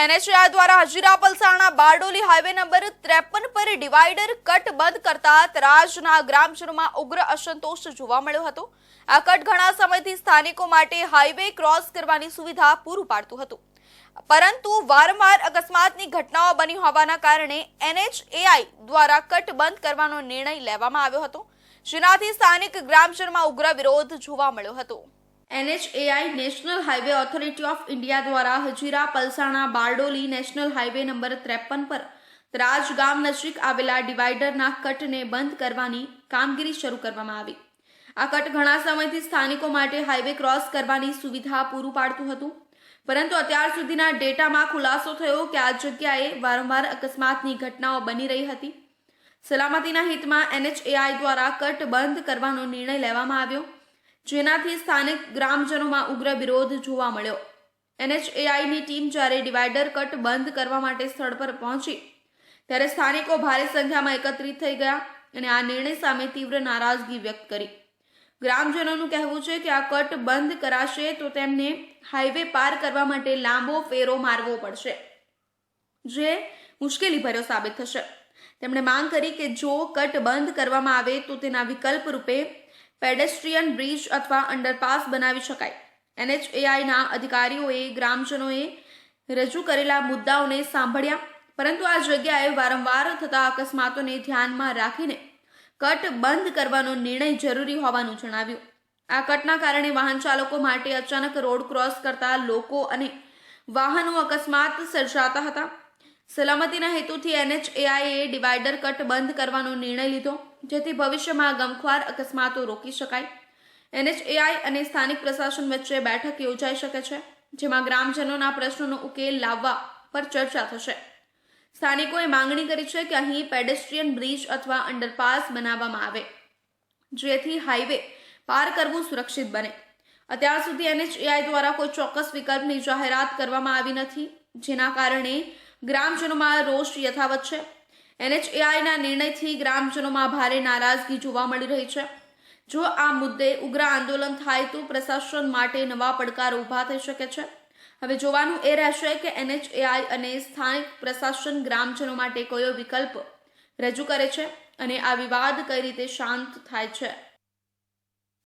NHI દ્વારા Hazira Palsana Bardoli highway number ત્રેપન પર ડિવાઈડર કટ બંધ કરતા તરાજના ગ્રામજનોમાં ઉગ્ર અસંતોષ જોવા મળ્યો હતો. આ કટ ઘણા સમયથી સ્થાનિકો માટે હાઈવે ક્રોસ કરવાની સુવિધા પૂરું પાડતું હતું. પરંતુ વારંવાર અકસ્માતની ઘટનાઓ બની હોવાના કારણે એનએચએઆઈ દ્વારા કટ બંધ કરવાનો નિર્ણય લેવામાં આવ્યો હતો. જેનાથી સ્થાનિક ગ્રામજનોમાં ઉગ્ર વિરોધ જોવા મળ્યો હતો. NHAI national highway authority of India દ્વારા Hajira, Palsana, Bardoli national highway number ત્રેપન પર ત્રાજ ગામ નજીક આવેલા ડિવાઈડરના કટને બંધ કરવાની કામગીરી શરૂ કરવામાં આવી. આ કટ ઘણા સમયથી સ્થાનિકો માટે હાઈવે ક્રોસ કરવાની સુવિધા પૂરું પાડતું હતું. પરંતુ અત્યાર સુધીના ડેટામાં ખુલાસો થયો કે આ જગ્યાએ વારંવાર અકસ્માતની ઘટનાઓ બની રહી હતી. સલામતીના હિતમાં એનએચએઆઈ દ્વારા કટ બંધ કરવાનો નિર્ણય લેવામાં આવ્યો. જેનાથી સ્થાનિક ગ્રામજનોમાં ઉગ્ર વિરોધ જોવા મળ્યો. એનએચએઆઈની ટીમ જ્યારે ડિવાઈડર કટ બંધ કરવા માટે સ્થળ પર પહોંચી, ત્યારે સ્થાનિકો ભારે સંખ્યામાં એકત્રિત થઈ ગયા અને આ નિર્ણય સામે તીવ્ર નારાજગી વ્યક્ત કરી. ગ્રામજનોનું કહેવું છે કે આ કટ બંધ કરાશે તો તેમને હાઈવે પાર કરવા માટે લાંબો ફેરો મારવો પડશે, જે મુશ્કેલી ભર્યો સાબિત થશે. તેમણે માંગ કરી કે જો કટ બંધ કરવામાં આવે તો તેના વિકલ્પ રૂપે પેડેસ્ટ્રીયન બ્રિજ અથવા અંડરપાસ બનાવી શકાય. એનએચએઆઈના અધિકારીઓએ ગ્રામજનોએ રજૂ કરેલા મુદ્દાઓને સાંભળ્યા, પરંતુ આ જગ્યાએ વારંવાર થતા અકસ્માતોને ધ્યાનમાં રાખીને કટ બંધ કરવાનો નિર્ણય જરૂરી હોવાનું જણાવ્યું. આ કટના કારણે વાહન ચાલકો માટે અચાનક રોડ ક્રોસ કરતા લોકો અને વાહનો અકસ્માત સર્જાતા હતા. સલામતીના હેતુથી એનએચએઆઈએ ડિવાઈડર કટ બંધ કરવાનો નિર્ણય લીધો, જેથી ભવિષ્યમાં ગમખ્વાર અકસ્માતો રોકી શકાય. એનએચએઆઈ અને સ્થાનિક પ્રશાસન વચ્ચે બેઠક યોજાઈ શકે છે, જેમાં ગ્રામજનોના પ્રશ્નોનો ઉકેલ લાવવા પર ચર્ચા થશે. સ્થાનિકોએ માંગણી કરી છે કે અહીં પેડેસ્ટ્રીયન બ્રિજ અથવા અંડરપાસ બનાવવામાં આવે, જેથી હાઈવે પાર કરવું સુરક્ષિત બને. અત્યાર સુધી એનએચએઆઈ દ્વારા કોઈ ચોક્કસ વિકલ્પની જાહેરાત કરવામાં આવી નથી, જેના કારણે ગ્રામજનોમાં રોષ યથાવત છે. એનએચએઆઈના નિર્ણયથી ગ્રામજનોમાં ભારે નારાજગી જોવા મળી રહી છે. જો આ મુદ્દે ઉગ્ર આંદોલન થાય તો પ્રશાસન માટે નવા પડકાર ઊભા થઈ શકે છે. હવે જોવાનું એ રહેશે કે એનએચએઆઈ અને સ્થાનિક પ્રશાસન ગ્રામજનો માટે કયો વિકલ્પ રજૂ કરે છે અને આ વિવાદ કઈ રીતે શાંત થાય છે.